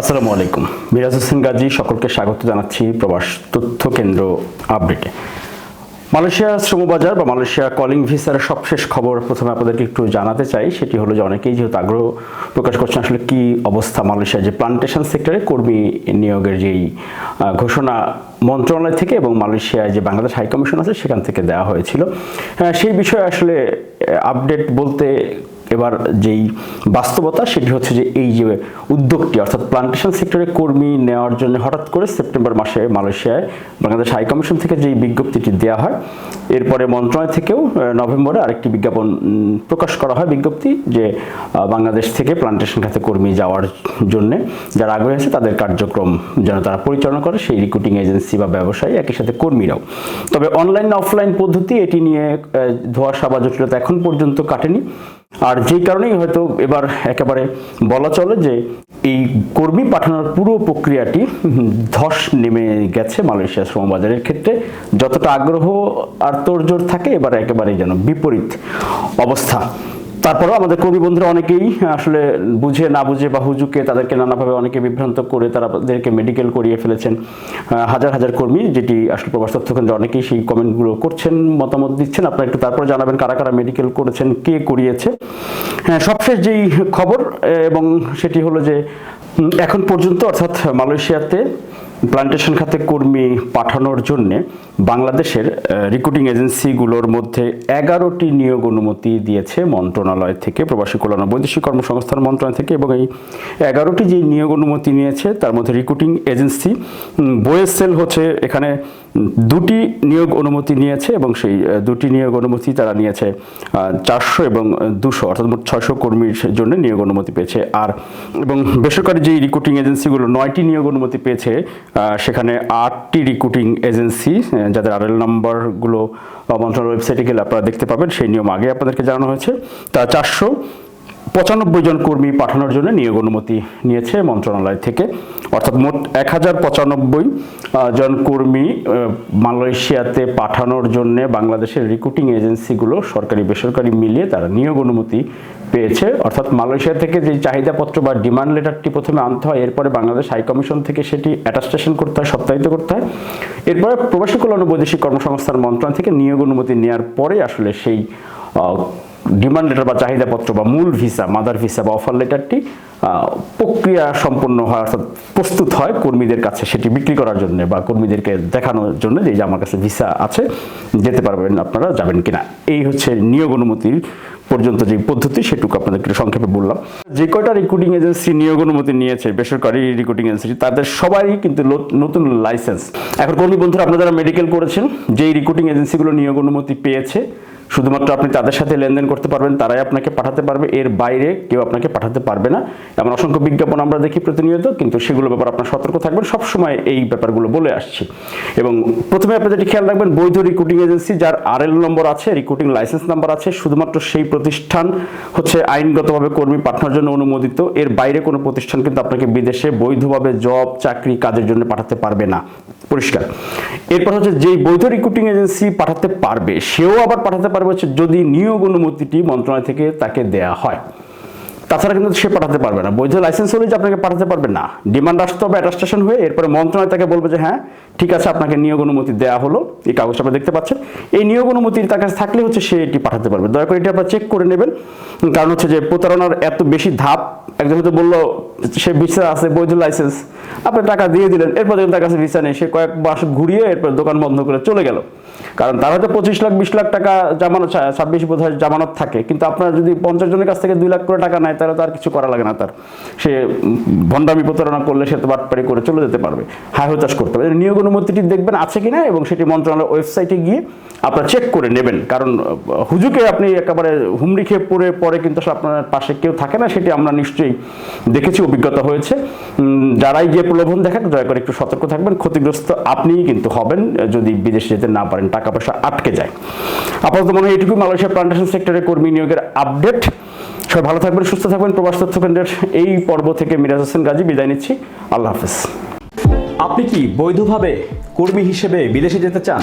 আসসালামু আলাইকুম। মিরাজ হোসেন গাজী সকলকে স্বাগত জানাচ্ছি প্রবাস তথ্য কেন্দ্র আপডেটে। মালয়েশিয়া শ্রমবাজার বা মালয়েশিয়া কলিং ভিসার সবশেষ খবর প্রথমে আপনাদেরকে একটু জানাতে চাই সেটি হলো যে অনেকেই যেহেতু আগ্রহ প্রকাশ করছেন আসলে কি অবস্থা মালয়েশিয়ার যে প্লান্টেশন সেক্টরে কর্মী নিয়োগের যেই ঘোষণা মন্ত্রণালয় থেকে এবং মালয়েশিয়ায় যে বাংলাদেশ হাইকমিশন আছে সেখান থেকে দেওয়া হয়েছিল। হ্যাঁ, সেই বিষয়ে আসলে আপডেট বলতে এবার যেই বাস্তবতা সেটি হচ্ছে যে এই যে উদ্যোগটি, অর্থাৎ প্লান্টেশন সেক্টরে কর্মী নেওয়ার জন্য হঠাৎ করে সেপ্টেম্বর মাসে মালয়েশিয়ায় বাংলাদেশ হাইকমিশন থেকে যেই বিজ্ঞপ্তিটি দেওয়া হয়, এরপরে মন্ত্রণালয় থেকেও নভেম্বরে আরেকটি বিজ্ঞাপন প্রকাশ করা হয় বিজ্ঞপ্তি যে বাংলাদেশ থেকে প্লান্টেশন খাতে কর্মী যাওয়ার জন্য যারা আগ্রহী আছে তাদের কার্যক্রম যেন তারা পরিচালনা করে, সেই রিক্রুটিং এজেন্সি বা ব্যবসায়ী একই সাথে কর্মীরাও। তবে অনলাইন অফলাইন পদ্ধতি এটি নিয়ে ধোঁয়াশা বা জটিলতা এখন পর্যন্ত কাটেনি। আর যে কারণেই হয়তো এবার একেবারে বলা চলে যে এই কর্মী পাঠানোর পুরো প্রক্রিয়াটি ধস নেমে গেছে মালয়েশিয়া শ্রমবাজারের ক্ষেত্রে। যতটা আগ্রহ আর তোড়জোড় থাকে, এবার একেবারে যেন বিপরীত অবস্থা। তারপরেও আমাদের কর্মী বন্ধুরা অনেকেই আসলে বুঝে না বুঝে বা হুজুকে তাদেরকে নানাভাবে অনেকে বিভ্রান্ত করে তাদেরকে মেডিকেল করিয়ে ফেলেছেন। হাজার হাজার কর্মী যেটি আসলে প্রবাস তথ্য কেন্দ্রে অনেকেই সেই কমেন্টগুলো করছেন, মতামত দিচ্ছেন। আপনারা একটু তারপরে জানাবেন কারা কারা মেডিকেল করেছেন, কে করিয়েছে। হ্যাঁ সবশেষ যেই খবর, এবং সেটি হলো যে এখন পর্যন্ত অর্থাৎ মালয়েশিয়াতে প্লান্টেশন খাতে কর্মী পাঠানোর জন্যে বাংলাদেশের রিক্রুটিং এজেন্সিগুলোর মধ্যে এগারোটি নিয়োগ অনুমতি দিয়েছে মন্ত্রণালয় থেকে, প্রবাসী কল্যাণ বৈদেশিক কর্মসংস্থান মন্ত্রণালয় থেকে এবং এই এগারোটি যে নিয়োগ অনুমতি নিয়েছে, তার মধ্যে রিক্রুটিং এজেন্সি বোয়েসেল হচ্ছে এখানে দুটি নিয়োগ অনুমতি নিয়েছে এবং সেই দুটি নিয়োগ অনুমতি তারা নিয়েছে চারশো এবং দুশো, অর্থাৎ মোট ছয়শো কর্মীর জন্য নিয়োগ অনুমতি পেয়েছে। আর, এবং বেসরকারি যেই রিক্রুটিং এজেন্সিগুলো নয়টি নিয়োগ অনুমতি পেয়েছে সেখানে আটটি রিক্রুটিং এজেন্সি যাদের আরএল নাম্বারগুলো মন্ত্রণালয় ওয়েবসাইটে গেলে আপনারা দেখতে পাবেন, সেই নিয়ম আগে আপনাদেরকে জানানো হয়েছে। তা চারশো পঁচানব্বই জন কর্মী পাঠানোর জন্য নিয়োগ অনুমতি নিয়েছে মন্ত্রণালয় থেকে। অর্থাৎ মোট এক হাজার পঁচানব্বই জন কর্মী মালয়েশিয়াতে পাঠানোর জন্য বাংলাদেশের রিক্রুটিং এজেন্সিগুলো সরকারি বেসরকারি মিলিয়ে তারা নিয়োগ অনুমতি পেয়েছে। অর্থাৎ মালয়েশিয়া থেকে যে চাহিদাপত্র বা ডিমান্ড লেটারটি প্রথমে আনতে হয়, এরপরে বাংলাদেশ হাইকমিশন থেকে সেটি অ্যাটাস্টেশন করতে হয় সপ্তাহিত করতে হয়। এরপরে প্রবাসী কল্যাণ বৈদেশিক কর্মসংস্থান মন্ত্রণালয় থেকে নিয়োগ অনুমতি নেওয়ার পরে আসলে সেই ডিমান্ড লেটার বা চাহিদাপত্র বা মূল ভিসা মাদার ভিসা বা অফার লেটারটি প্রক্রিয়া সম্পন্ন হয়, অর্থাৎ প্রস্তুত হয় কর্মীদের কাছে, সেটি বিক্রি করার জন্য বা কর্মীদেরকে দেখানোর জন্য যে আমার কাছে ভিসা আছে, যেতে পারবেন, আপনারা যাবেন কিনা? এই হচ্ছে নিয়োগ অনুমতির পর্যন্ত যে পদ্ধতি, সেটুকু আপনাদেরকে সংক্ষেপে বললাম। যে কয়টা রিক্রুটিং এজেন্সি নিয়োগ অনুমতি নিয়েছে, বেসরকারি রিক্রুটিং এজেন্সি তাদের সবাই কিন্তু নতুন লাইসেন্স এখন কর্মী বন্ধুরা, আপনারা যারা মেডিকেল করেছেন, যেই রিক্রুটিং এজেন্সিগুলো নিয়োগ অনুমতি পেয়েছে শুধুমাত্র আপনি তাদের সাথে লেনদেন করতে পারবেন, তারাই আপনাকে পাঠাতে পারবে। এর বাইরে কেউ আপনাকে পাঠাতে পারবে না। এমন অসংখ্য বিজ্ঞাপন আমরা দেখি প্রতিনিয়ত, কিন্তু সেগুলো ব্যাপার আপনার সতর্ক থাকবেন। সবসময় এই ব্যাপারগুলো বলে আসছি। এবং প্রথমে আপনি যেটি খেয়াল রাখবেন, বৈধ রিক্রুটিং এজেন্সি যার আরএল নম্বর আছে রিক্রুটিং লাইসেন্স নাম্বার আছে, শুধুমাত্র সেই প্রতিষ্ঠান হচ্ছে আইনগতভাবে কর্মী পাঠানোর জন্য অনুমোদিত। এর বাইরে কোনো প্রতিষ্ঠান কিন্তু আপনাকে বিদেশে বৈধভাবে জব, চাকরি, কাজের জন্য পাঠাতে পারবে না। পরিষ্কার। এরপর হচ্ছে, যেই বৈধ রিক্রুটিং এজেন্সি পাঠাতে পারবে, সেও আবার পাঠাতে পারবে হচ্ছে যদি নিয়োগ অনুমতিটি মন্ত্রণালয় থেকে তাকে দেয়া হয়। তাছাড়া কিন্তু সে পাঠাতে পারবে না। বৈধ লাইসেন্স হলে যে আপনাকে পাঠাতে পারবে না। ডিমান্ড আসতে হবে অ্যাটাস্টেশন হয়ে এরপরে মন্ত্রণালয় তাকে বলবে যে হ্যাঁ ঠিক আছে, আপনাকে নিয়োগ অনুমতি দেওয়া হলো। এই কাগজটা আপনি দেখতে পাচ্ছেন। এই নিয়োগ অনুমতি তার কাছে থাকলে হচ্ছে সে এটি পাঠাতে পারবে। দয়া করে এটি আপনারা চেক করে নেবেন। কারণ হচ্ছে যে প্রতারণার এত বেশি ধাপ, একজন হয়তো বলল, সে ভিসা আছে, বৈধ লাইসেন্স আপনি টাকা দিয়ে দিলেন, এরপর যখন তার কাছে ভিসা নেই, সে কয়েক মাস ঘুরিয়ে এরপর দোকান বন্ধ করে চলে গেল। কারণ তার হয়তো পঁচিশ লাখ, বিশ লাখ টাকা জামানত ছাব্বিশ বোধ হয় জামানত থাকে, কিন্তু আপনার যদি পঞ্চাশ জনের কাছ থেকে দুই লাখ করে টাকা নেয়, তাহলে তার কিছু করা লাগে না তার। সে ভণ্ডামি, প্রতারণা করলে সে তো বাটপারি করে চলে যেতে পারবে হাই হতাশ করতে পারবে। নিয়োগ অনুমতিটি দেখবেন আছে কিনা, এবং সেটি মন্ত্রণালয়ের ওয়েবসাইটে গিয়ে আপনারা চেক করে নেবেন। কারণ হুজুকে আপনি একেবারে হুমড়ি খেয়ে পড়ে পরে কিন্তু আসলে আপনার পাশে কেউ থাকে না, সেটি আমরা নিশ্চয়ই দেখেছি, অভিজ্ঞতা হয়েছে। যারাই যে প্রলোভন দেখান দয়া করে একটু সতর্ক থাকবেন। ক্ষতিগ্রস্ত আপনিই কিন্তু হবেন, যদি বিদেশে যেতে না পারেন টাকা পয়সা আটকে যায়। আপাতত মনে হয় এটুকু মালয়েশিয়া প্লান্টেশন সেক্টরে কর্মী নিয়োগের আপডেট। সবাই ভালো থাকবেন, সুস্থ থাকবেন। প্রবাস তথ্য কেন্দ্রের এই পর্ব থেকে মিরাজ হোসেন গাজী বিদায় নিচ্ছি। আল্লাহ হাফেজ। আপনি কি বৈধভাবে কর্মী হিসেবে বিদেশে যেতে চান?